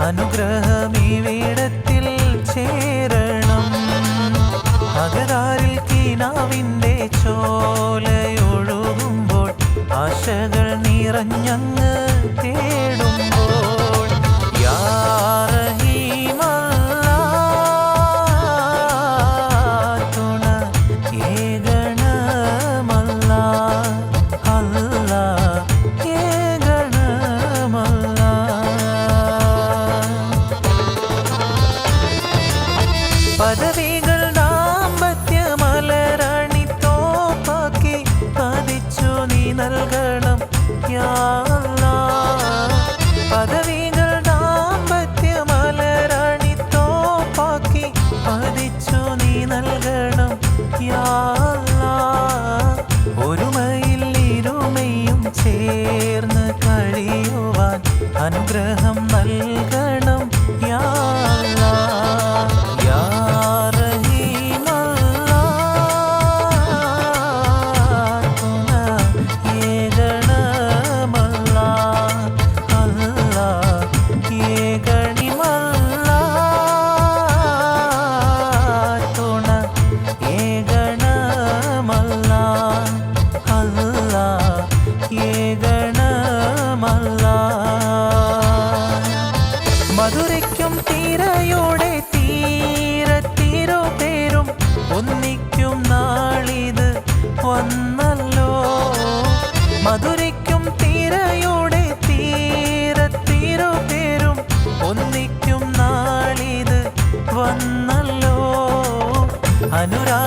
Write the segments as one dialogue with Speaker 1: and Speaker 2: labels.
Speaker 1: അനുഗ്രഹം ഇവിടത്തിൽ ചേരണം. അകതാരിൽ കീനാവിൻ നൽകണം യാ അല്ലാ. പദവികൾ ദാമ്പത്യമലരണി തോപ്പാക്കി പതിച്ചു നീ നൽകണം യാ അല്ലാ. ഒരുമയിൽ ഇരുമയും ചേർന്ന് കഴിയുവാൻ അനുഗ്രഹം നൽകണം തീരയോടെ തീരത്തീരോ പേരും ഒന്നിക്കും നാളിത് വന്നല്ലോ. മധുരയ്ക്കും തിരയോടെ തീരത്തീരോ പേരും ഒന്നിക്കും നാളിത് വന്നല്ലോ. അനുരാഗ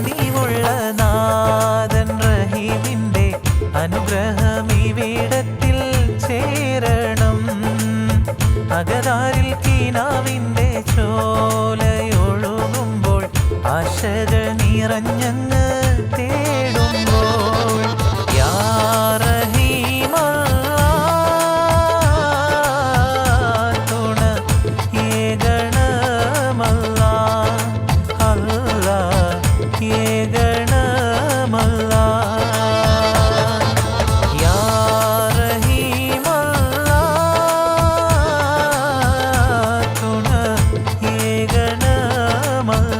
Speaker 1: കനിവുള്ള നാഥൻ റഹീമിന്റെ അനുഗ്രഹം ഇവിടത്തിൽ ചേരണം. അകതാരിൽ കീനാവിന്റെ ചോലയൊഴുകുമ്പോൾ más.